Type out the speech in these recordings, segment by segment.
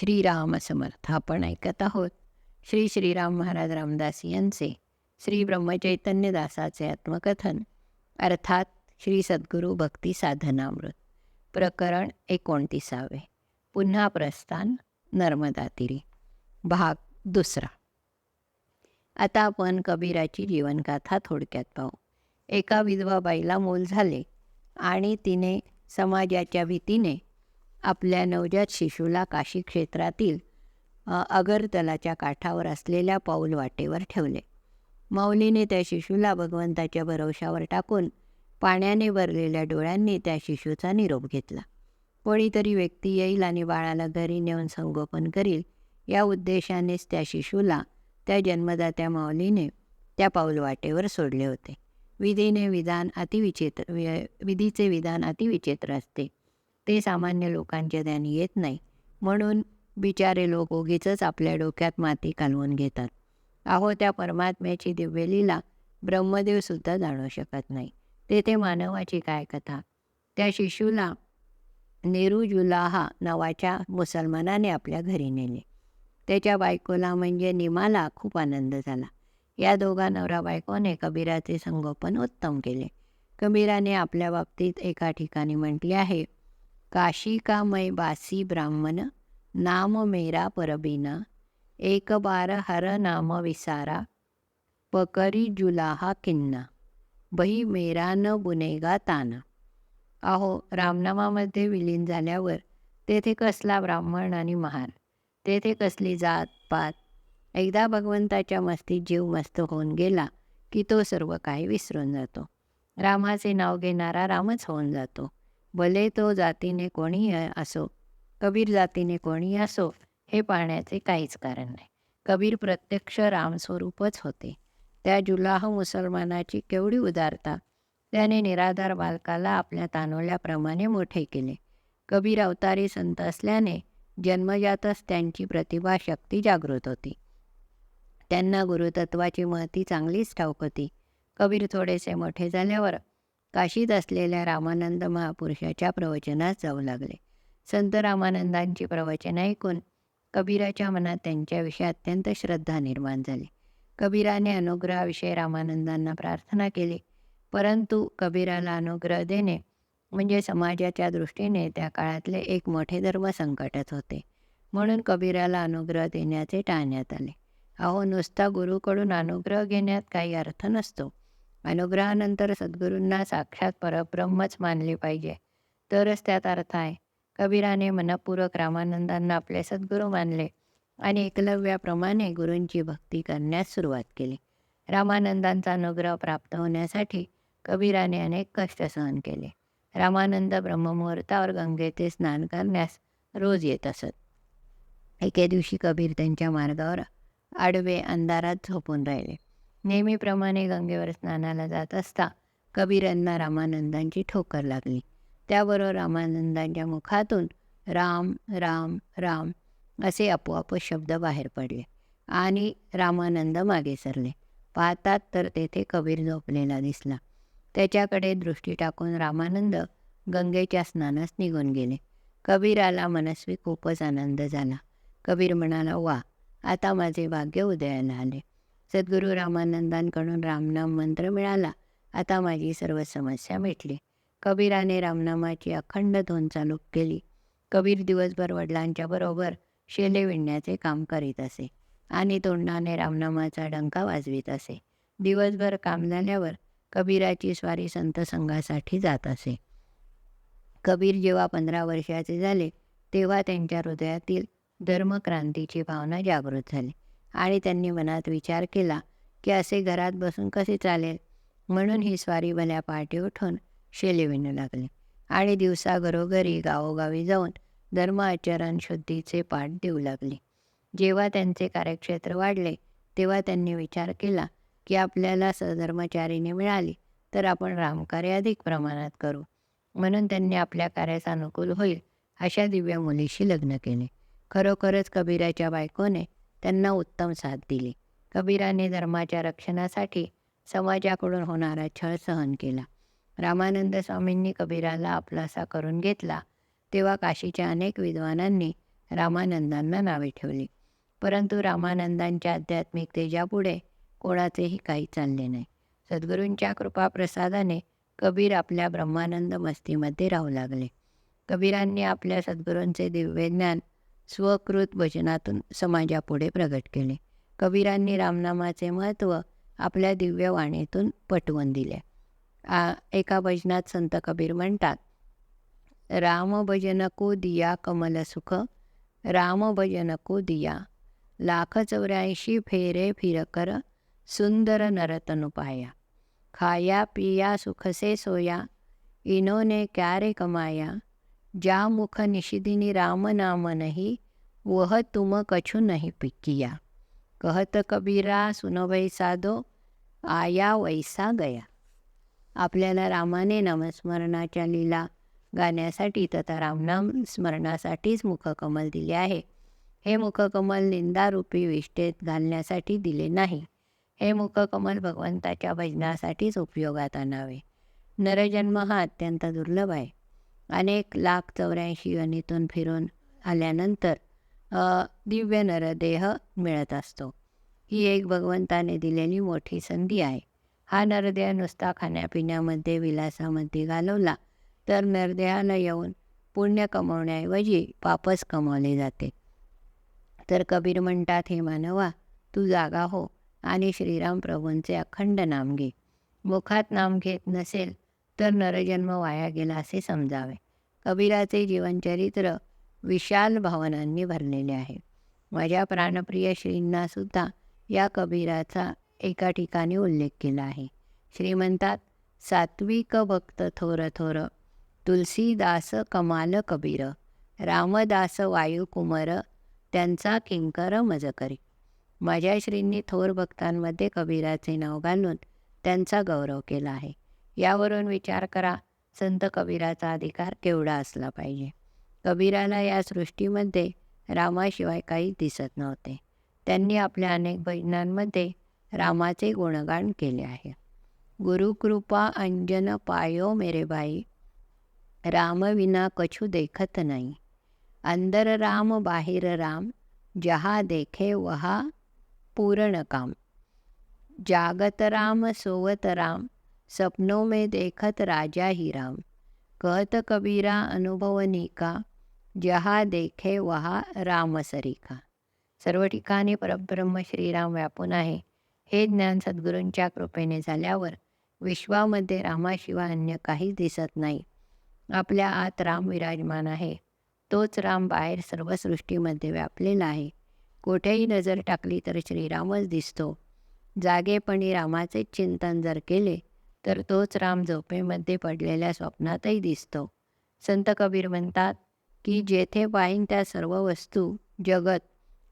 श्रीराम समर्थ आपण ऐकत आहोत. श्री श्रीराम महाराज रामदास यांचे श्री ब्रह्मचैतन्यदासाचे आत्मकथन अर्थात श्री सद्गुरू भक्ती साधनामृत प्रकरण एकोणतीसावे. पुन्हा प्रस्थान नर्मदातिरी भाग दुसरा. आता आपण कबीराची जीवनगाथा थोडक्यात पाहू. एका विधवा बाईला मूल झाले आणि तिने समाजाच्या भीतीने आपल्या नवजात शिशूला काशी क्षेत्रातील अगरतलाच्या काठावर असलेल्या पाऊल वाटेवर ठेवले. माऊलीने त्या शिशूला भगवंताच्या भरवशावर टाकून पाण्याने भरलेल्या डोळ्यांनी त्या शिशूचा निरोप घेतला. कोणीतरी व्यक्ती येईल आणि बाळाला घरी नेऊन संगोपन करील या उद्देशानेच त्या शिशूला त्या जन्मदात्या माऊलीने त्या पाऊलवाटेवर सोडले होते. विधीने विधान अतिविचित्र विधीचे विधान अतिविचित्र असते. ते सामान्य लोकांच्या ध्यानी येत नाही. म्हणून बिचारे लोक उगीच आपल्या डोक्यात माती कालवून घेतात. अहो त्या परमात्म्याची दिव्यलीला ब्रह्मदेवसुद्धा जाणू शकत नाही. तेथे मानवाची काय कथा? त्या शिशूला नेरुजुलाहा नावाच्या मुसलमानाने आपल्या घरी नेले. त्याच्या बायकोला म्हणजे निमाला खूप आनंद झाला. या दोघा नवरा बायकोने कबीराचे संगोपन उत्तम केले. कबीराने आपल्या बाबतीत एका ठिकाणी म्हटले आहे काशी का मैं बासी ब्राह्मण नाम मेरा परबीना एक बार हर नाम विसारा पकरी जुलाहा किन्ना बही मेरा न बुनेगा ताना. अहो रामनामामध्ये विलीन झाल्यावर तेथे कसला ब्राह्मण आणि महार तेथे कसली जात पात? एकदा भगवंताच्या मस्तीत जीव मस्त होऊन गेला की तो सर्व काही विसरून जातो. रामाचे नाव घेणारा रामच होऊन जातो. भले तो जातीने कोणी असो कबीर जातीने कोणी असो हे पाहण्याचे काहीच कारण नाही. कबीर प्रत्यक्ष रामस्वरूपच होते. त्या जुलाह मुसलमानाची केवढी उदारता! त्याने निराधार बालकाला आपल्या तानोल्याप्रमाणे मोठे केले. कबीर अवतारी संत असल्याने जन्मजातच त्यांची प्रतिभा शक्ती जागृत होती. त्यांना गुरुतत्वाची महती चांगलीच ठाऊक होती. कबीर थोडेसे मोठे झाल्यावर काशीत असलेल्या रामानंद महापुरुषाच्या प्रवचनात जाऊ लागले. संत रामानंदांची प्रवचन ऐकून कबीराच्या मनात त्यांच्याविषयी अत्यंत श्रद्धा निर्माण झाली. कबीराने अनुग्रहाविषयी रामानंदांना प्रार्थना केली. परंतु कबीराला अनुग्रह देणे म्हणजे समाजाच्या दृष्टीने त्या काळातले एक मोठे धर्म संकटच होते. म्हणून कबीराला अनुग्रह देण्याचे टाळण्यात आले. अहो नुसता गुरुकडून अनुग्रह घेण्यात काही अर्थ नसतो. अनुग्रहानंतर सद्गुरूंना साक्षात परब्रह्मच मानले पाहिजे. तरच त्यात अर्थ आहे. कबीराने मनपूर्वक रामानंदांना आपले सद्गुरू मानले आणि एकलव्याप्रमाणे गुरूंची भक्ती करण्यास सुरुवात केली. रामानंदांचा अनुग्रह प्राप्त होण्यासाठी कबीराने अनेक कष्ट सहन केले. रामानंद ब्रह्ममुहूर्तावर गंगेचे स्नान करण्यास रोज येत असत. एके दिवशी कबीर त्यांच्या मार्गावर आडवे अंधारात झोपून राहिले. नेहमीप्रमाणे गंगेवर स्नानाला जात असता कबीरांना रामानंदांची ठोकर लागली. त्याबरोबर रामानंदांच्या मुखातून राम राम राम असे आपोआप शब्द बाहेर पडले आणि रामानंद मागे सरले. पाहतात तर तेथे कबीर झोपलेला दिसला. त्याच्याकडे दृष्टी टाकून रामानंद गंगेच्या स्नानास निघून गेले. कबीराला मनस्वी खूपच आनंद झाला. कबीर म्हणाला वा आता माझे भाग्य उदयाला आले. सद्गुरू रामानंदांकडून रामनाम मंत्र मिळाला. आता माझी सर्व समस्या मिटली. कबीराने रामनामाची अखंड धोन चालू केली. कबीर दिवसभर वडिलांच्या बरोबर शेले विणण्याचे काम करीत असे आणि तोंडाने रामनामाचा डंका वाजवीत असे. दिवसभर काम झाल्यावर कबीराची स्वारी संत संघासाठी जात असे. कबीर जेव्हा पंधरा वर्षाचे झाले तेव्हा त्यांच्या हृदयातील धर्मक्रांतीची भावना जागृत झाली. आणि त्यांनी मनात विचार केला की असे घरात बसून कसे चालेल? म्हणून ही स्वारी भल्या पहाटे उठून शेले विणू लागले आणि दिवसा घरोघरी गावोगावी जाऊन धर्म आचरण शुद्धीचे पाठ देऊ लागले. जेव्हा त्यांचे कार्यक्षेत्र वाढले तेव्हा त्यांनी विचार केला की आपल्याला सधर्मचारीने मिळाली तर आपण रामकार्य अधिक प्रमाणात करू. म्हणून त्यांनी आपल्या कार्यास अनुकूल होईल अशा दिव्य मुलीशी लग्न केले. खरोखरच कबीराच्या बायकोने त्यांना उत्तम साथ दिली. कबीराने धर्माच्या रक्षणासाठी समाजाकडून होणारा छळ सहन केला. रामानंद स्वामींनी कबीराला आपलासा करून घेतला तेव्हा काशीच्या अनेक विद्वानांनी रामानंदांना नावे ठेवली. परंतु रामानंदांच्या आध्यात्मिक तेजापुढे कोणाचेही काही चालले नाही. सद्गुरूंच्या कृपाप्रसादाने कबीर आपल्या ब्रह्मानंद मस्तीमध्ये राहू लागले. कबीरांनी आपल्या सद्गुरूंचे दिव्य ज्ञान स्वकृत भजनातून समाजापुढे प्रगट केले. कबीरांनी रामनामाचे महत्त्व आपल्या दिव्य वाणीतून पटवून दिले. आ एका भजनात संत कबीर म्हणतात राम भजन को दिया कमल सुख राम भजन को दिया. लाख चौऱ्याऐंशी फेरे फिरकर सुंदर नरतनुपाया खाया पिया सुख से सोया इनोने क्या रे कमाया. ज्या मुख निशिदिनी राम नाम नही वह तुम कछु नहीं पिकिया कहत कबीरा सुनवै साधो आया वैसा गया। आपल्याला रामाने नामस्मरणाच्या लीला गाण्यासाठी तथा रामनाम स्मरणासाठीच मुखकमल दिले आहे. हे मुखकमल निंदारूपी विष्ठेत घालण्यासाठी दिले नाही. हे मुखकमल भगवंताच्या भजनासाठीच उपयोगात आणावे. नरजन्म हा अत्यंत दुर्लभ आहे. अनेक लाख चौऱ्याऐंशी योनीतून फिरून आल्यानंतर दिव्य नरदेह मिळत असतो. ही एक भगवंताने दिलेली मोठी संधी आहे. हा नरदेह नुसता खाण्यापिण्यामध्ये विलासामध्ये घालवला तर नरदेहाला येऊन पुण्य कमवण्याऐवजी पापच कमवले जाते. तर कबीर म्हणतात हे मानवा तू जागा हो आणि श्रीराम प्रभूंचे अखंड नाम घे. मुखात नाम घेत नसेल तर नरजन्म वाया गेला असे समजावे. कबीराचे जीवनचरित्र विशाल भावनांनी भरलेले आहे. माझ्या प्राणप्रिय श्रींनासुद्धा या कबीराचा एका ठिकाणी उल्लेख केला आहे. श्रीमंतात सात्विक भक्त थोर थोर तुलसीदास कमाल कबीर रामदास वायुकुमर त्यांचा किंकर मज करी माझ्या श्रींनी थोर भक्तांमध्ये कबीराचे नाव घालून त्यांचा गौरव केला आहे. यावरून विचार करा संत कबीराचा अधिकार केवढा असला पाहिजे. कबीराला या सृष्टीमध्ये रामाशिवाय काही दिसत नव्हते. त्यांनी आपल्या अनेक भजनांमध्ये रामाचे गुणगान केले आहे. गुरुकृपा अंजन पायो मेरे बाई रामविना कछु देखत नाही. अंदर राम बाहेर राम जहा देखे वहा पूर्ण काम. जागत राम सोवत राम सपनों में देखत राजा ही राम कहत कबीरा अनुभवनी का जहा देखे वहा रामसरिका सर्व ठिकाणी परब्रह्म श्रीराम व्यापून आहे। हे ज्ञान सद्गुरूंच्या कृपेने झाल्यावर विश्वामध्ये रामाशिवाय अन्य काहीच दिसत नाही। आपल्या आत राम विराजमान आहे। तोच राम बाहेर सर्व सृष्टीमध्ये व्यापलेला आहे। कोठेही नजर टाकली तर श्रीरामच दिसतो। जागेपणी रामाचे चिंतन जर केले तर तोच राम झोपेमध्ये पडलेल्या स्वप्नातही दिसतो. संत कबीर म्हणतात की जेथे पाहिन त्या सर्व वस्तू जगत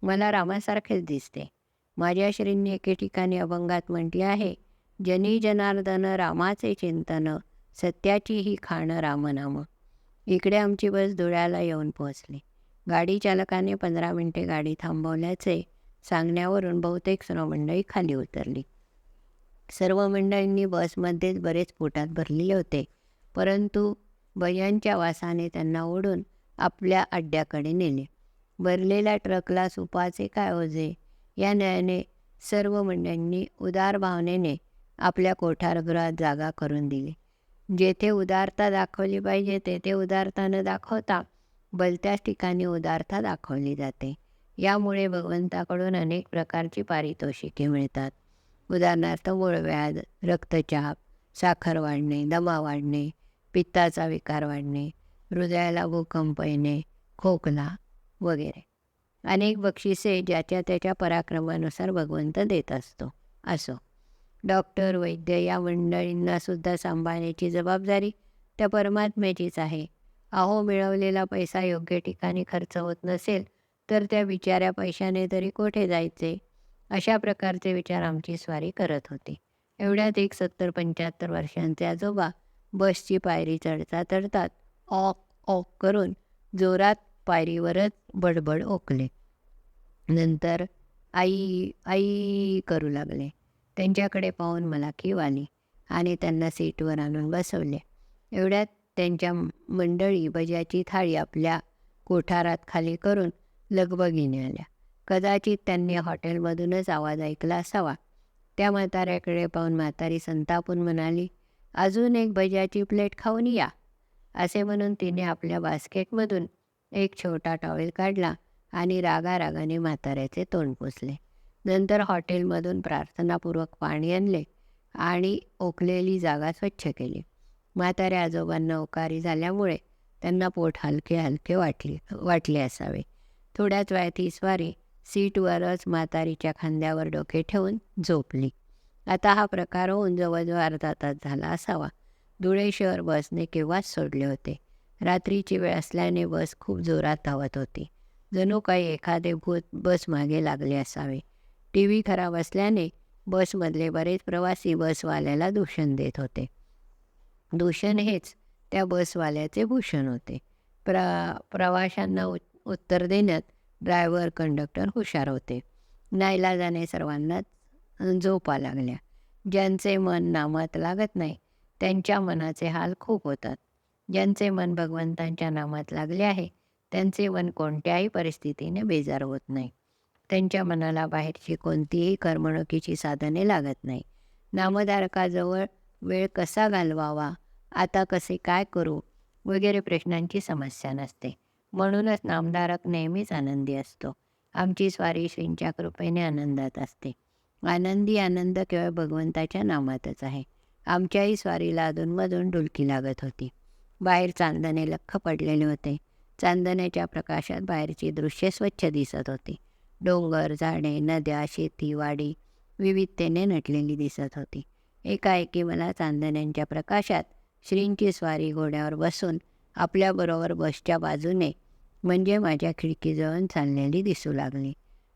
मला रामासारखेच दिसते. माझ्या श्रींनी एके ठिकाणी अभंगात म्हटले आहे जनी जनार्दन रामाचे चिंतन सत्याची ही खाणं रामनाम. इकडे आमची बस धुळ्याला येऊन पोहोचली. गाडी चालकाने पंधरा मिनिटे गाडी थांबवल्याचे सांगण्यावरून बहुतेक सर्व मंडळी खाली उतरली. सर्व मंडळींनी बसमध्येच बरेच पोटात भरलेले होते. परंतु भयांच्या वासाने त्यांना ओढून आपल्या अड्ड्याकडे नेले. भरलेल्या ट्रकला सुपाचे काय ओझे? या न्यायाने सर्व मंडळींनी उदार भावनेने आपल्या कोठारगृहात जागा करून दिली. जेथे उदारता दाखवली पाहिजे तेथे उदारता न दाखवता भलत्याच ठिकाणी उदारता दाखवली जाते. यामुळे भगवंताकडून अनेक प्रकारची पारितोषिके मिळतात. उदाहरणार्थ मूळव्याध रक्तचाप साखर वाढणे दमा वाढणे पित्ताचा विकार वाढणे हृदयाला भूकंप येणे खोकला वगैरे. अनेक बक्षिसे ज्याच्या त्याच्या पराक्रमानुसार भगवंत देत असतो असो. डॉक्टर वैद्य या मंडळींनासुद्धा सांभाळण्याची जबाबदारी त्या परमात्म्याचीच आहे. अहो मिळवलेला पैसा योग्य ठिकाणी खर्च होत नसेल तर त्या बिचाऱ्या पैशाने तरी कोठे जायचे? अशा प्रकारचे विचार आमची स्वारी करत होती. एवढ्यात एक सत्तर पंच्याहत्तर वर्षांचे आजोबा बसची पायरी चढता चढतात ऑक ऑक करून जोरात पायरीवरच बडबड ओकले. नंतर आई आई करू लागले. त्यांच्याकडे पाहून मला खीव आली आणि त्यांना सीटवर आणून बसवले. एवढ्यात त्यांच्या मंडळी बजाची थाळी आपल्या कोठारात खाली करून लगबगीने आल्या. कदाचित त्यांनी हॉटेलमधूनच आवाज ऐकला असावा. त्या म्हाताऱ्याकडे पाहून म्हातारी संतापून म्हणाली अजून एक भज्याची प्लेट खाऊन या. असे म्हणून तिने आपल्या बास्केटमधून एक छोटा टॉवेल काढला आणि रागारागाने म्हाताऱ्याचे तोंड पुसले. नंतर हॉटेलमधून प्रार्थनापूर्वक पाणी आणले आणि ओकलेली जागा स्वच्छ केली. म्हाताऱ्या आजोबांना ओकारी झाल्यामुळे त्यांना पोट हलके हलके वाटले वाटले असावे. थोड्याच वेळात ही स्वारी सीटवरच म्हातारीच्या खांद्यावर डोके ठेवून झोपली. आता हा प्रकार होऊन जवळजवळ अर्धा तास झाला असावा. धुळे शहर बसने केव्हाच सोडले होते? रात्रीची वेळ असल्याने बस खूप जोरात धावत होती. जणू काही एखादे भूत बस मागे लागले असावे. टी व्ही खराब असल्याने बसमधले बरेच प्रवासी बसवाल्याला दूषण देत होते. दूषण हेच त्या बसवाल्याचे भूषण होते. प्र प्रवाशांना उत्तर देण्यात ड्रायव्हर कंडक्टर हुशार होते. नाईलाजाने सर्वांनाच झोपा लागल्या. ज्यांचे मन नामात लागत नाही त्यांच्या मनाचे हाल खूप होतात. ज्यांचे मन भगवंतांच्या नामात लागले आहे त्यांचे मन कोणत्याही परिस्थितीने बेजार होत नाही. त्यांच्या मनाला बाहेरची कोणतीही करमणुकीची साधने लागत नाही. नामधारकाजवळ वेळ कसा घालवावा आता कसे काय करू वगैरे प्रश्नांची समस्या नसते. म्हणूनच नामधारक नेहमीच आनंदी असतो. आमची स्वारी श्रींच्या कृपेने आनंदात असते. आनंदी आनंद केवळ भगवंताच्या नामातच आहे. आमच्याही स्वारीला अधूनमधून डुलकी लागत होती. बाहेर चांदणे लख्ख पडलेले होते. चांदण्याच्या प्रकाशात बाहेरची दृश्ये स्वच्छ दिसत होती. डोंगर झाडे नद्या शेती वाडी विविधतेने नटलेली दिसत होती. एकाएकी मला चांदण्यांच्या प्रकाशात श्रींची स्वारी घोड्यावर बसून आपल्याबरोबर बसच्या बाजूने म्हणजे माझ्या खिडकीजवळ चाललेली दिसू लागली.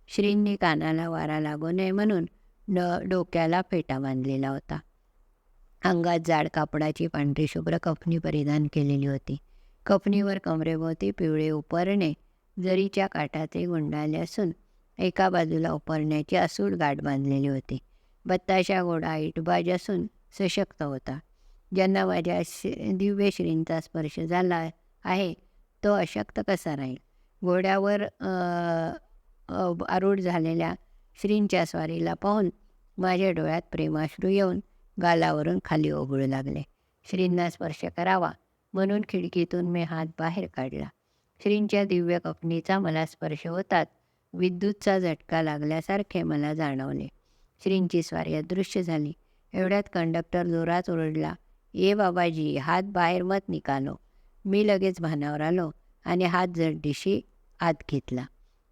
श्रींनी कानाला वारा लागू नये म्हणून न डोक्याला फेटा बांधलेला होता. अंगात जाड कापडाची पांढरी शुभ्र कफनी परिधान केलेली होती. कफनीवर कमरेभोवती पिवळे उपरणे जरीच्या काठाचे गुंडाळले असून एका बाजूला उपरण्याची असूड गाठ बांधलेली होती. बत्ताशा घोडा इटबाज असून सशक्त होता. ज्यांना माझ्या दिव्यश्रींचा स्पर्श झाला आहे तो अशक्त कसा राहील? घोड्यावर आरूढ झालेल्या श्रींच्या स्वारीला पाहून माझ्या डोळ्यात प्रेमाश्रू येऊन गालावरून खाली ओघळू लागले. श्रींना स्पर्श करावा म्हणून खिडकीतून मी हात बाहेर काढला. श्रींच्या दिव्य कपनीचा मला स्पर्श होतात विद्युतचा झटका लागल्यासारखे मला जाणवले. श्रींची स्वारी अदृश्य झाली. एवढ्यात कंडक्टर जोरात ओरडला ये बाबाजी हात बाहेर मत निकालो. मी लगेच भानावर आलो आणि हात जडदिशी आत घेतला.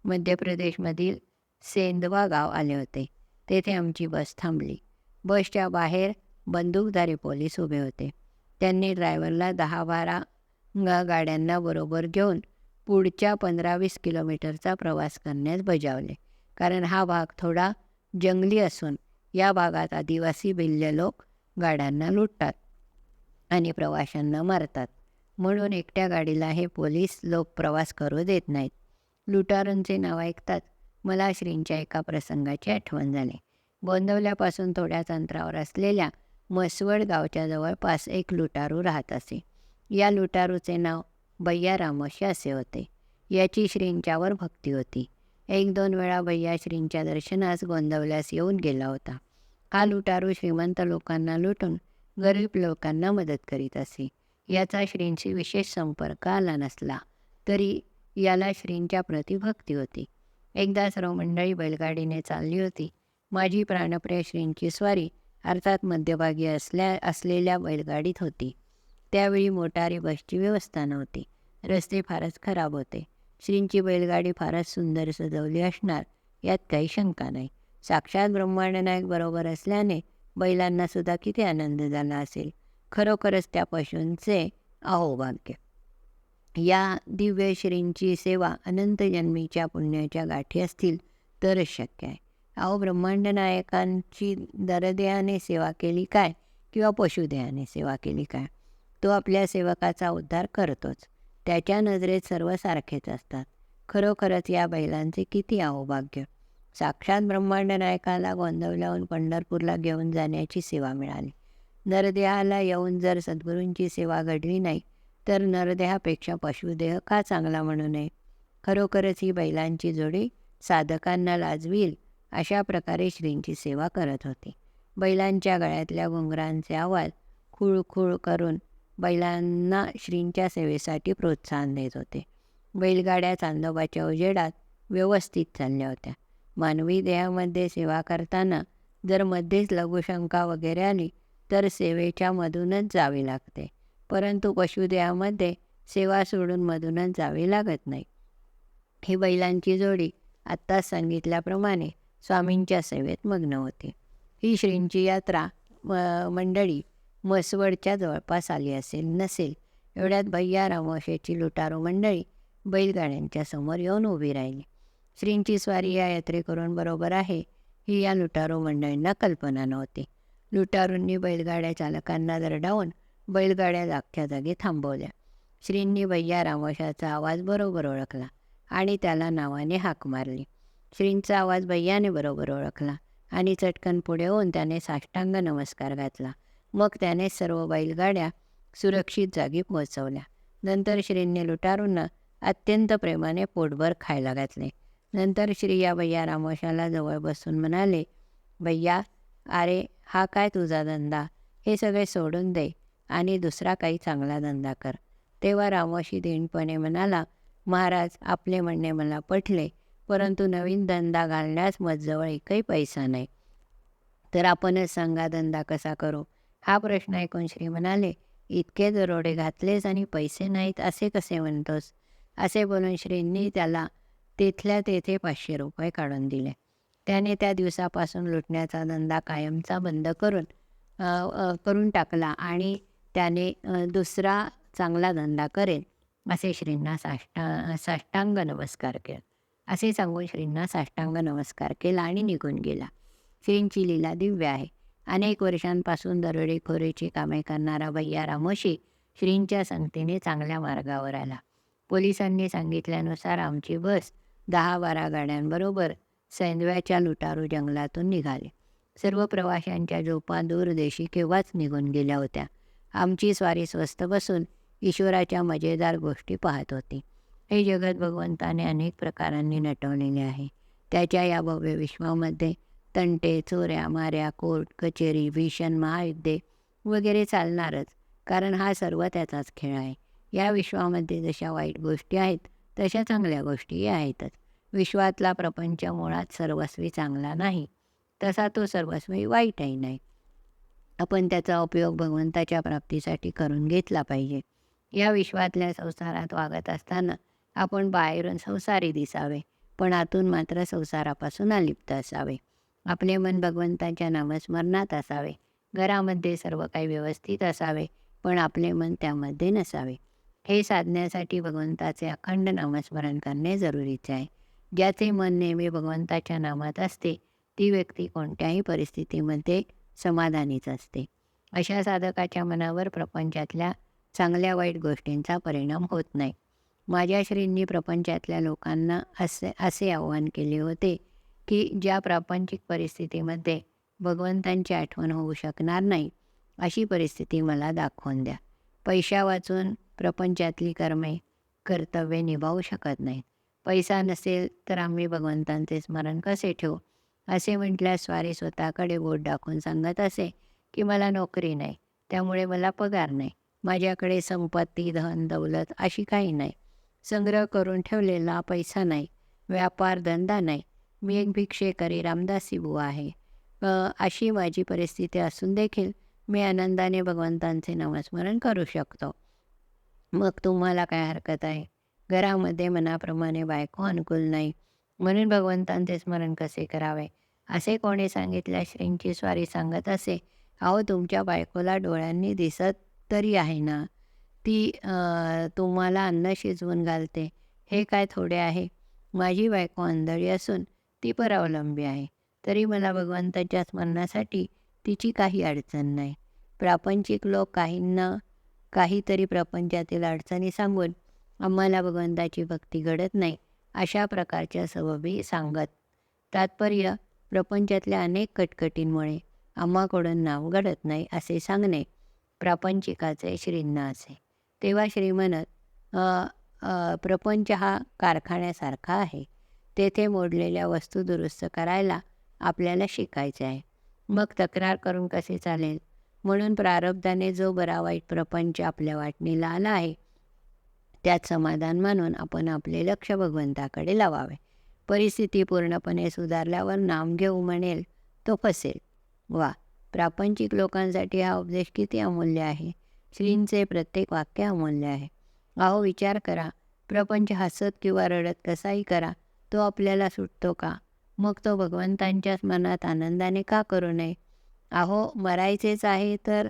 मध्य प्रदेशमधील सेंदवा गाव आले होते. तेथे आमची बस थांबली. बसच्या बाहेर बंदूकधारी पोलीस उभे होते. त्यांनी ड्रायव्हरला दहा बारा गाड्यांना बरोबर घेऊन पुढच्या पंधरा वीस किलोमीटरचा प्रवास करण्यास बजावले. कारण हा भाग थोडा जंगली असून या भागात आदिवासी भिल्ल लोक गाड्यांना लुटतात आणि प्रवाशांना मारतात. म्हणून एकट्या गाडीला हे पोलीस लोक प्रवास करू देत नाहीत. लुटारूंचे नाव ऐकताच मला श्रींच्या एका प्रसंगाची आठवण झाली. बोंदवल्यापासून थोड्याच अंतरावर असलेल्या मसवड गावच्या जवळपास एक लुटारू राहत असे. या लुटारूचे नाव भैया रामोशी असे होते. याची श्रींच्यावर भक्ती होती. एक दोन वेळा भैया श्रींच्या दर्शनास गोंदवल्यास येऊन गेला होता. हा लुटारू श्रीमंत लोकांना लुटून गरीब लोकांना मदत करीत असे. याचा श्रींशी विशेष संपर्क आला नसला तरी याला श्रींच्या प्रती भक्ती होती. एकदा सर्व मंडळी बैलगाडीने चालली होती. माझी प्राणप्रिय श्रींची स्वारी अर्थात मध्यभागी असल्या असलेल्या बैलगाडीत होती. त्यावेळी मोटारी बसची व्यवस्था नव्हती. रस्ते फारच खराब होते. श्रींची बैलगाडी फारच सुंदर सजवली असणार यात काही शंका नाही. साक्षात ब्रह्मांड नायक बरोबर असल्याने बैलांनासुद्धा किती आनंद झाला असेल. खरोखरच त्या पशूंचे अहोभाग्य या दिव्य श्रींची सेवा अनंत जन्मीच्या पुण्याच्या गाठी असतील तरच शक्य आहे. अहो ब्रह्मांड नायकांची दरदेहाने सेवा केली काय किंवा पशुदेहाने सेवा केली काय? तो आपल्या सेवकाचा उद्धार करतोच. त्याच्या नजरेत सर्व सारखेच असतात. खरोखरच या बैलांचे किती अहोभाग्य साक्षात ब्रह्मांड नायकाला गोंदवल्याहून पंढरपूरला घेऊन जाण्याची सेवा मिळाली. नरदेहाला येऊन जर सद्गुरूंची सेवा घडली नाही तर नरदेहापेक्षा पशुदेह का चांगला म्हणू नये? खरोखरच ही बैलांची जोडी साधकांना लाजवील अशा प्रकारे श्रींची सेवा करत होती. बैलांच्या गळ्यातल्या घुंगरांचे आवाज खुळखुळ करून बैलांना श्रींच्या सेवेसाठी प्रोत्साहन देत होते. बैलगाड्या चांदोबाच्या उजेडात व्यवस्थित चालल्या होत्या. मानवी देहामध्ये सेवा करताना जर मध्येच लघुशंका वगैरे आली तर सेवेच्या मधूनच जावे लागते. परंतु पशुदेहामध्ये सेवा सोडून मधूनच जावे लागत नाही. ही बैलांची जोडी आत्ताच सांगितल्याप्रमाणे स्वामींच्या सेवेत मग्न होती. ही श्रींची यात्रा म मंडळी म्हसवडच्या जवळपास आली असेल नसेल एवढ्यात भैया रामोशेची लुटारू मंडळी बैलगाड्यांच्या समोर येऊन उभी राहिली. श्रींची स्वारी या यात्रेकरून बरोबर आहे ही या लुटारू मंडळींना कल्पना नव्हती. लुटारूंनी बैलगाड्या चालकांना दरडावून बैलगाड्या जागच्या जागी थांबवल्या. श्रींनी भैया रामोशाचा आवाज बरोबर ओळखला आणि त्याला नावाने हाक मारली. श्रींचा आवाज भैयाने बरोबर ओळखला आणि चटकन पुढे होऊन त्याने साष्टांग नमस्कार घातला. मग त्याने सर्व बैलगाड्या सुरक्षित जागी पोहोचवल्या. नंतर श्रींनी लुटारूंना अत्यंत प्रेमाने पोटभर खायला घातले. नंतर श्री या भैया रामोशाला जवळ बसून म्हणाले भैया अरे हा काय तुझा धंदा? हे सगळे सोडून दे आणि दुसरा काही चांगला धंदा कर. तेव्हा रामोशी दीनपणे म्हणाला महाराज आपले म्हणणे मला पटले परंतु नवीन धंदा घालण्यास मजजवळ एकही पैसा नाही. तर आपणच सांगा धंदा कसा करू? हा प्रश्न ऐकून श्री म्हणाले इतके दरोडे घातलेस आणि पैसे नाहीत असे कसे म्हणतोस? असे बोलून श्रींनी त्याला तिथल्या तेथे पाचशे रुपये काढून दिले. त्याने त्या दिवसापासून लुटण्याचा धंदा कायमचा बंद करून करून टाकला आणि त्याने दुसरा चांगला धंदा करेल असे श्रींना साष्टा साष्टांग नमस्कार केला. असे सांगून श्रींना साष्टांग नमस्कार केला आणि निघून गेला. श्रींची लीला दिव्य आहे. अनेक वर्षांपासून दरोडेखोरीची कामे करणारा भैया रामोशी श्रींच्या संगतीने चांगल्या मार्गावर आला. पोलिसांनी सांगितल्यानुसार आमची बस दहा बारा गाड्यांबरोबर सैंदव्याच्या लुटारू जंगलातून निघाले. सर्व प्रवाशांच्या झोपा दूरदेशी केव्हाच निघून गेल्या होत्या. आमची स्वारी स्वस्त बसून ईश्वराच्या मजेदार गोष्टी पाहत होती. हे जगत भगवंताने अनेक प्रकारांनी नटवलेले आहे. त्याच्या या भव्य विश्वामध्ये तंटे चोऱ्या माऱ्या कोर्ट कचेरी भीषण महायुद्धे वगैरे चालणारच कारण हा सर्व त्याचाच खेळ आहे. या विश्वामध्ये जशा वाईट गोष्टी आहेत तशा चांगल्या गोष्टीही आहेतच. विश्वातला प्रपंच मुळात सर्वस्वी चांगला नाही. तसा तो सर्वस्वी वाईटही नाही. आपण त्याचा उपयोग भगवंताच्या प्राप्तीसाठी करून घेतला पाहिजे. या विश्वातल्या संसारात वागत असताना आपण बाहेरून संसारी दिसावे पण आतून मात्र संसारापासून अलिप्त असावे. आपले मन भगवंताच्या नामस्मरणात असावे. घरामध्ये सर्व काही व्यवस्थित असावे पण आपले मन त्यामध्ये नसावे. हे साधण्यासाठी भगवंताचे अखंड नामस्मरण करणे जरुरीचे आहे. ज्याचे मन नेहमी भगवंताच्या नामात असते ती व्यक्ती कोणत्याही परिस्थितीमध्ये समाधानीच असते. अशा साधकाच्या मनावर प्रपंचातल्या चांगल्या वाईट गोष्टींचा परिणाम होत नाही. माझ्या श्रींनी प्रपंचातल्या लोकांना असे असे आव्हान केले होते की ज्या प्रापंचिक परिस्थितीमध्ये भगवंतांची आठवण होऊ शकणार नाही अशी परिस्थिती मला दाखवून द्या. पैशा वाचून प्रपंचातली कर्मे कर्तव्ये निभावू शकत नाहीत. पैसा नसेल तर आम्ही भगवंतांचे स्मरण कसे ठेवू? असे म्हटल्यास स्वारी स्वतःकडे बोट दाखवून सांगत असे की मला नोकरी नाही त्यामुळे मला पगार नाही माझ्याकडे संपत्ती धन दौलत अशी काही नाही. संग्रह करून ठेवलेला पैसा नाही व्यापार धंदा नाही मी एक भिक्षेकरी रामदासी बुवा आहे. अशी माझी परिस्थिती असून देखील मी आनंदाने भगवंतांचे नामस्मरण करू शकतो. मग तुम्हाला काय हरकत आहे? घरामध्ये मनाप्रमाणे बायको अनुकूल नाही. म्हणून भगवंतांचे स्मरण कसे करावे? असे कोणी सांगितल्या श्रींची स्वारी सांगत असे अहो तुमच्या बायकोला डोळ्यांनी दिसत तरी आहे ना? ती तुम्हाला अन्न शिजवून घालते. हे काय थोडे आहे? माझी बायको आंधळी असून ती परावलंबी आहे. तरी मला भगवंताच्या स्मरणासाठी तिची काही अडचण नाही. प्रापंचिक लोक काहींना काहीतरी प्रपंचातील अडचणी सांगून आम्हाला भगवंताची भक्ती घडत नाही अशा प्रकारच्या सवबी सांगत. तात्पर्य प्रपंचातल्या अनेक कटकटींमुळे आम्हाकडून नाव घडत नाही असे सांगणे प्रापंचिकाचे श्रींना असे. तेव्हा श्री म्हणत प्रपंच हा कारखान्यासारखा आहे. तेथे मोडलेल्या वस्तू दुरुस्त करायला आपल्याला शिकायचे आहे. मग तक्रार करून कसे चालेल? म्हणून प्रारब्धाने जो बरा वाईट प्रपंच आपल्या वाटणीला आला आहे त्यात समाधान मानून आपण आपले लक्ष भगवंताकडे लावावे. परिस्थिती पूर्णपणे सुधारल्यावर नाम घेऊ म्हणेल तो फसेल. वा प्रापंचिक लोकांसाठी हा उपदेश किती अमूल्य आहे. श्रींचे प्रत्येक वाक्य अमूल्य आहे. अहो विचार करा. प्रपंच हसत किंवा रडत कसाही करा. तो आपल्याला सुटतो का? मग तो भगवंतांच्याच मनात आनंदाने का करू नये? अहो मरायचेच आहे तर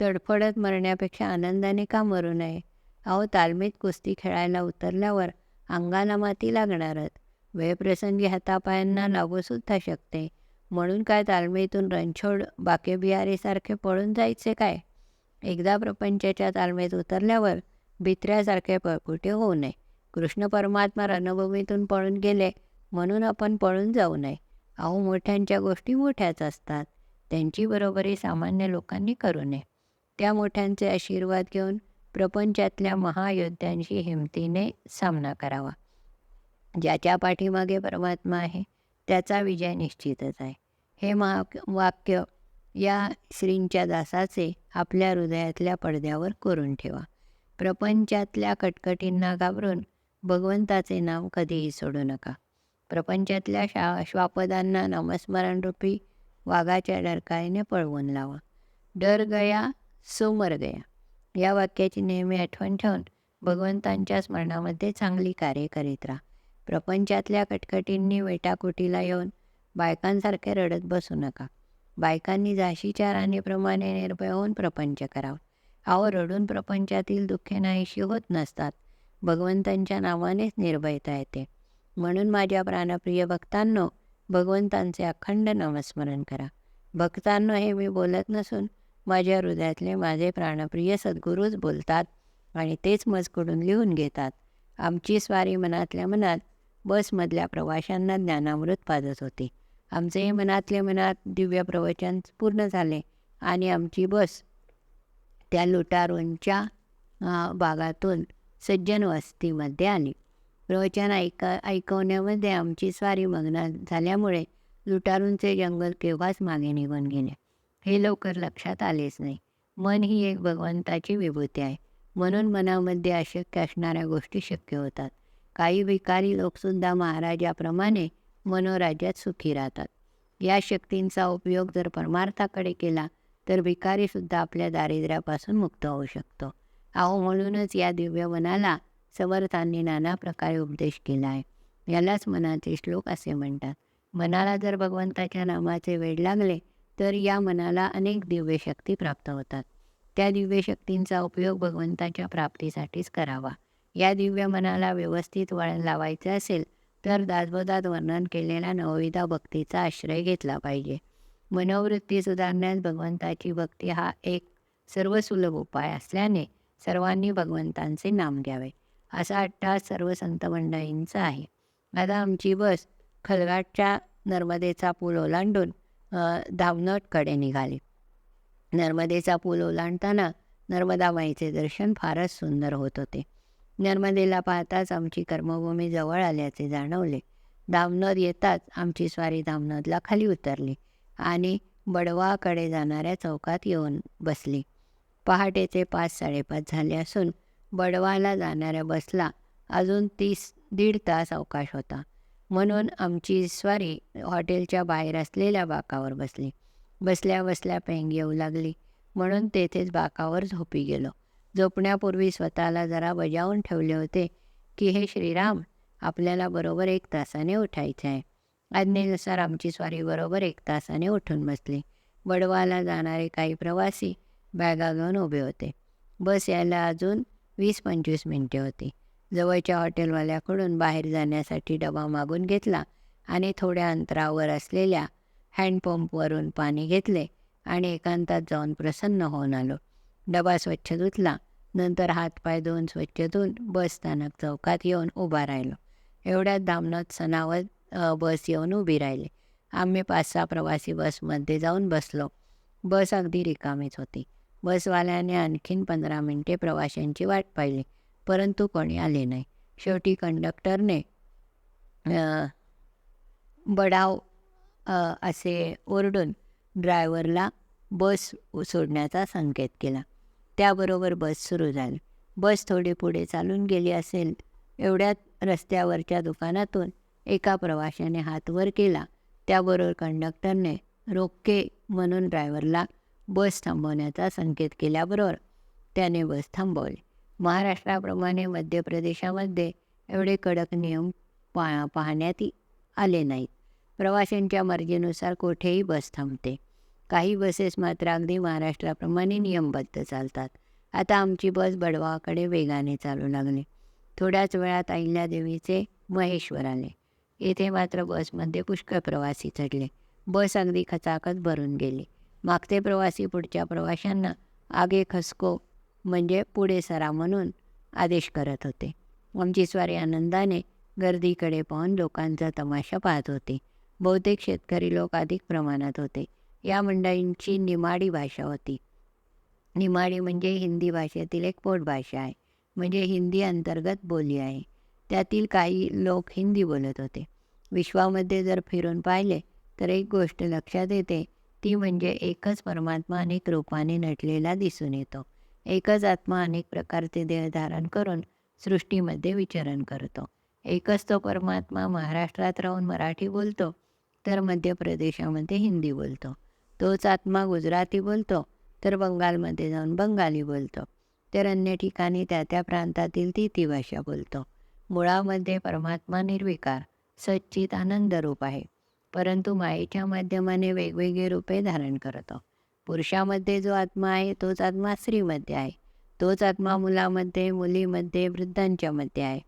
तडफडत मरण्यापेक्षा आनंदाने का मरू नये? अहो तालमीत कुस्ती खेळायला उतरल्यावर अंगाला माती लागणारच. वेळप्रसंगी हातापायांना लागूसुद्धा शकते. म्हणून काय तालमीतून रणछोड बाकेबिहारीसारखे पळून जायचे काय? एकदा प्रपंचाच्या तालमीत उतरल्यावर भित्र्यासारखे पळपुटे होऊ नये. कृष्ण परमात्मा रणभूमीतून पळून गेले म्हणून आपण पळून जाऊ नये. अहो मोठ्यांच्या गोष्टी मोठ्याच असतात. त्यांची बरोबरी सामान्य लोकांनी करू नये. त्या मोठ्यांचे आशीर्वाद घेऊन प्रपंचातल्या महायोद्ध्यांशी हिमतीने सामना करावा. ज्याच्या पाठीमागे परमात्मा आहे त्याचा विजय निश्चितच आहे. हे महा वाक्य या श्रींच्या दासाचे आपल्या हृदयातल्या पडद्यावर करून ठेवा. प्रपंचातल्या कटकटींना घाबरून भगवंताचे नाव कधीही सोडू नका. प्रपंचातल्या शा श्वापदांना नामस्मरणरूपी वाघाच्या डरकाळीने पळवून लावा. डर गया सोमर गया. या वाक्याची नेहमी आठवण ठेवून भगवंतांच्या स्मरणामध्ये चांगली कार्य करीत राहा. प्रपंचातल्या कटकटींनी वेटाकुटीला येऊन बायकांसारखे रडत बसू नका. बायकांनी झाशीच्या राणीप्रमाणे निर्भय होऊन प्रपंच करावा. अहो रडून प्रपंचातील दुःखे नाहीशी होत नसतात. भगवंतांच्या नावानेच निर्भयता येते. म्हणून माझ्या प्राणप्रिय भक्तांनो भगवंतांचे अखंड नामस्मरण करा. भक्तांनो हे मी बोलत नसून माझ्या हृदयातले माझे प्राणप्रिय सद्गुरूच बोलतात आणि तेच मजकडून लिहून घेतात. आमची स्वारी मनातल्या मनात बसमधल्या प्रवाशांना ज्ञानामृत पाजत होती. आमचे मनातले मनात दिव्य प्रवचन पूर्ण झाले आणि आमची बस त्या लुटारूंच्या भागातून सज्जन वस्तीमध्ये आली. प्रवचन ऐका ऐकवण्यामध्ये आमची स्वारी मग्न झाल्यामुळे लुटारूंचे जंगल केव्हाच मागे निघून गेले. हे लवकर लक्षात आलेच नाही. मन ही एक भगवंताची विभूती आहे. म्हणून मनामध्ये अशक्य असणाऱ्या गोष्टी शक्य होतात. काही विकारी लोकसुद्धा महाराजाप्रमाणे मनोराज्यात सुखी राहतात. या शक्तींचा उपयोग जर परमार्थाकडे केला तर भिकारीसुद्धा आपल्या दारिद्र्यापासून मुक्त होऊ शकतो. अहो म्हणूनच या दिव्य मनाला समर्थांनी नाना प्रकारे उपदेश केला आहे. यालाच मनाचे श्लोक असे म्हणतात. मनाला जर भगवंताच्या नामाचे वेळ लागले तर या मनाला अनेक दिव्य शक्ती प्राप्त होतात. त्या दिव्य शक्तींचा उपयोग भगवंताच्या प्राप्तीसाठीच करावा. या दिव्य मनाला व्यवस्थित वळण लावायचे असेल तर दासबोधात वर्णन केलेल्या नवविधा भक्तीचा आश्रय घेतला पाहिजे. मनोवृत्ती सुधारण्यास भगवंताची भक्ती हा एक सर्वसुलभ उपाय असल्याने सर्वांनी भगवंतांचे नाम घ्यावे. असा अट्टास सर्व संत मंडळींचा आहे. आता आमची बस खलगाटच्या नर्मदेचा पूल ओलांडून धावनटकडे निघाली. नर्मदेचा पूल ओलांडताना नर्मदा माईचे दर्शन फारच सुंदर होत होते. नर्मदेला पाहताच आमची कर्मभूमी जवळ आल्याचे जाणवले. धामनद येताच आमची स्वारी धामनदला खाली उतरली आणि बडवाकडे जाणाऱ्या चौकात येऊन बसली. पहाटेचे पाच साडेपाच झाले असून बडवाला जाणाऱ्या बसला अजून तीस दीड तास अवकाश होता. म्हणून आमची स्वारी हॉटेलच्या बाहेर असलेल्या बाकावर बसली. बसल्या बसल्या पेंग येऊ लागली. म्हणून तेथेच बाकावर झोपी गेलो. झोपण्यापूर्वी स्वतःला जरा बजावून ठेवले होते की हे श्रीराम आपल्याला बरोबर एक तासाने उठायचे आहे आज्ञेनुसार आमची स्वारी बरोबर एक तासाने उठून बसली. बडवाला जाणारे काही प्रवासी बॅगा घेऊन उभे होते. बस यायला अजून वीस पंचवीस मिनटे होती. जवळच्या हॉटेलवाल्याकडून बाहेर जाण्यासाठी डबा मागून घेतला आणि थोड्या अंतरावर असलेल्या हँडपंपवरून पाणी घेतले आणि एकांतात जाऊन प्रसन्न होऊन आलो. डबा स्वच्छ धुतला. नंतर हातपाय धुवून स्वच्छ धुवून बस स्थानक चौकात येऊन उभा राहिलो. एवढ्यात दामनत सणावत बस येऊन उभी राहिली. आम्ही पाच सहा प्रवासी बसमध्ये जाऊन बसलो. बस अगदी रिकामीच होती. बसवाल्याने आणखीन पंधरा मिनटे प्रवाशांची वाट पाहिली. परंतु कोणी आले नाही. शेवटी कंडक्टरने बडाव असे ओरडून ड्रायव्हरला बस सोडण्याचा संकेत केला. त्याबरोबर बस सुरू झाली. बस थोडी पुढे चालून गेली असेल एवढ्यात रस्त्यावरच्या दुकानातून एका प्रवाशाने हात वर केला. त्याबरोबर कंडक्टरने रोके म्हणून ड्रायव्हरला बस थांबवण्याचा संकेत केल्याबरोबर त्याने बस थांबवली. महाराष्ट्राप्रमाणे मध्य प्रदेशामध्ये एवढे कडक नियम पा पाहण्यात आले नाहीत. प्रवाशांच्या मर्जीनुसार कोठेही बस थांबते. काही बसेस मात्र अगदी महाराष्ट्राप्रमाणे नियमबद्ध चालतात. आता आमची बस बडवाकडे वेगाने चालू लागली. थोड्याच वेळात अहिल्यादेवीचे महेश्वर आले. येथे मात्र बसमध्ये पुष्कळ प्रवासी चढले. बस अगदी खचाखच भरून गेली. मागचे प्रवासी पुढच्या प्रवाशांना आगे खसको म्हणजे पुढे सरा म्हणून आदेश करत होते. आमची स्वारी आनंदाने गर्दीकडे पाहून लोकांचा तमाशा पाहत होते. बहुतेक शेतकरी लोक अधिक प्रमाणात होते. या मंडळींची निमाडी भाषा होती. निमाडी म्हणजे हिंदी भाषेतील एक पोटभाषा आहे. म्हणजे हिंदी अंतर्गत बोली आहे. त्यातील काही लोक हिंदी बोलत होते. विश्वामध्ये जर फिरून पाहिले तर एक गोष्ट लक्षात येते. ती म्हणजे एकच परमात्मा अनेक रूपाने नटलेला दिसून येतो. एकच आत्मा अनेक प्रकारचे देह धारण करून सृष्टीमध्ये विचरण करतो. एकच तो परमात्मा महाराष्ट्रात राहून मराठी बोलतो तर मध्य प्रदेशामध्ये हिंदी बोलतो. तोच आत्मा गुजराती बोलतो तर बंगालमध्ये जाऊन बंगाली बोलतो. तर अन्य ठिकाणी त्या त्या प्रांतातील ती ती भाषा बोलतो. मुळामध्ये परमात्मा निर्विकार सच्चित आनंद रूप आहे परंतु मायेच्या माध्यमाने वेगवेगळे रूपे धारण करतो. पुरुषामध्ये जो आत्मा आहे तोच आत्मा स्त्रीमध्ये आहे. तोच आत्मा मुलामध्ये मुलीमध्ये वृद्धांच्या मध्ये आहे.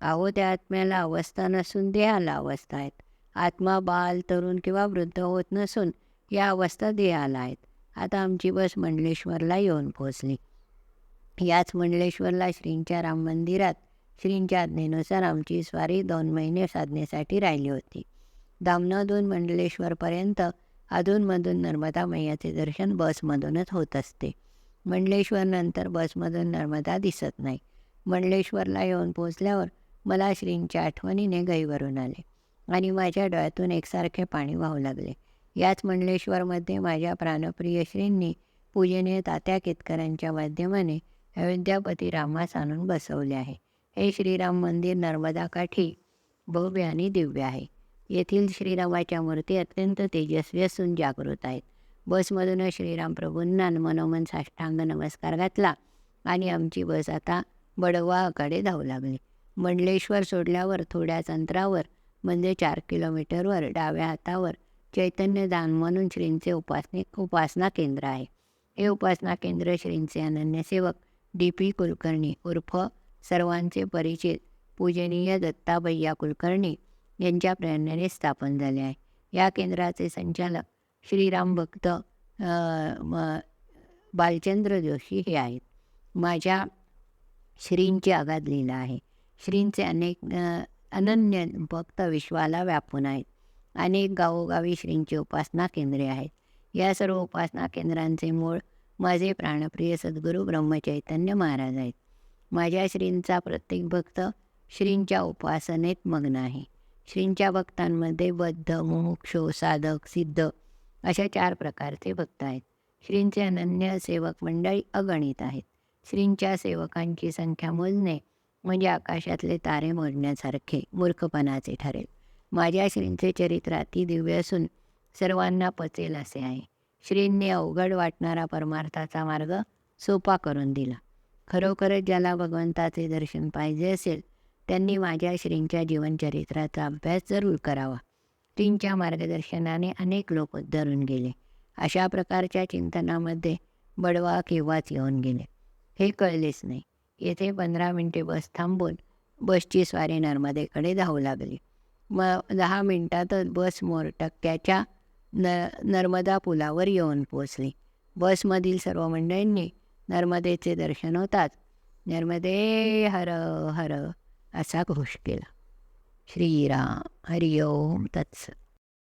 अहो त्या आत्म्याला अवस्था नसून देहाला अवस्था आहेत. आत्मा बाल तरुण किंवा वृद्ध होत नसून या अवस्था देहाला आहेत. आता आमची बस मंडलेश्वरला येऊन पोहोचली. याच मंडलेश्वरला श्रींच्या राम मंदिरात श्रींच्या आज्ञेनुसार आमची स्वारी दोन महिने साधनेसाठी राहिली होती. दामनादून मंडलेश्वरपर्यंत अधूनमधून नर्मदा मैयाचे दर्शन बसमधूनच होत असते. मंडलेश्वरनंतर बसमधून नर्मदा दिसत नाही. मंडलेश्वरला येऊन पोचल्यावर मला श्रींच्या आठवणीने गैवरून आले आणि माझ्या डोळ्यातून एकसारखे पाणी वाहू लागले. याच मंडलेश्वरमध्ये माझ्या प्राणप्रिय श्रींनी पूजनीय तात्या केतकरांच्या माध्यमाने अयोध्यापती रामास आणून बसवले आहे. हे श्रीराम मंदिर नर्मदाकाठी भव्य आणि दिव्य आहे. येथील श्रीरामाच्या मूर्ती अत्यंत तेजस्वी असून जागृत आहेत. बसमधूनच श्रीराम प्रभूंना मनोमन साष्टांग नमस्कार घातला आणि आमची बस आता बडवाकडे धावू लागली. मंडलेश्वर सोडल्यावर थोड्याच अंतरावर म्हणजे चार किलोमीटरवर डाव्या हातावर चैतन्यदान म्हणून श्रींचे उपासने उपासना केंद्र आहे. हे उपासना केंद्र श्रींचे अनन्यसेवक डी पी कुलकर्णी उर्फ सर्वांचे परिचित पूजनीय दत्ताबैया कुलकर्णी यांच्या प्रेरणेने स्थापन झाले आहे. या केंद्राचे संचालक श्रीराम भक्त म- बालचंद्र जोशी हे आहेत. माझ्या श्रींची आघात लिहिला आहे. श्रींचे अनेक अनन्य भक्त विश्वाला व्यापून आहेत. अनेक गावोगावी श्रींची उपासना केंद्रे आहेत. या सर्व उपासना केंद्रांचे मूळ माझे प्राणप्रिय सद्गुरू ब्रह्मचैतन्य महाराज आहेत. माझ्या श्रींचा प्रत्येक भक्त श्रींच्या उपासनेत मग्न आहे. श्रींच्या भक्तांमध्ये बद्ध मुमुक्ष साधक सिद्ध अशा चार प्रकारचे भक्त आहेत. श्रींचे अनन्य सेवक मंडळी अगणित आहेत. श्रींच्या सेवकांची संख्या मोजणे म्हणजे आकाशातले तारे मोजण्यासारखे मूर्खपणाचे ठरेल. माझ्या श्रींचे चरित्र अति दिव्य असून सर्वांना पचेल असे आहे. श्रींनी अवघड वाटणारा परमार्थाचा मार्ग सोपा करून दिला. खरोखरच ज्याला भगवंताचे दर्शन पाहिजे असेल त्यांनी माझ्या श्रींच्या जीवनचरित्राचा अभ्यास जरूर करावा. श्रींच्या मार्गदर्शनाने अनेक लोक उद्धरून गेले. अशा प्रकारच्या चिंतनामध्ये बडवा केव्हाच येऊन गेले? हे कळलेच नाही. येथे पंधरा मिनटे बस थांबून बसची स्वारी नर्मदेकडे धावू लागली. मग दहा मिनटातच बस मोरटक्क्याच्या न नर्मदा पुलावर येऊन पोचली बसमधील सर्व मंडळींनी नर्मदेचे दर्शन होताच. नर्मदे हर हर. असा घोष केला. श्रीराम हरिओम तत्सत.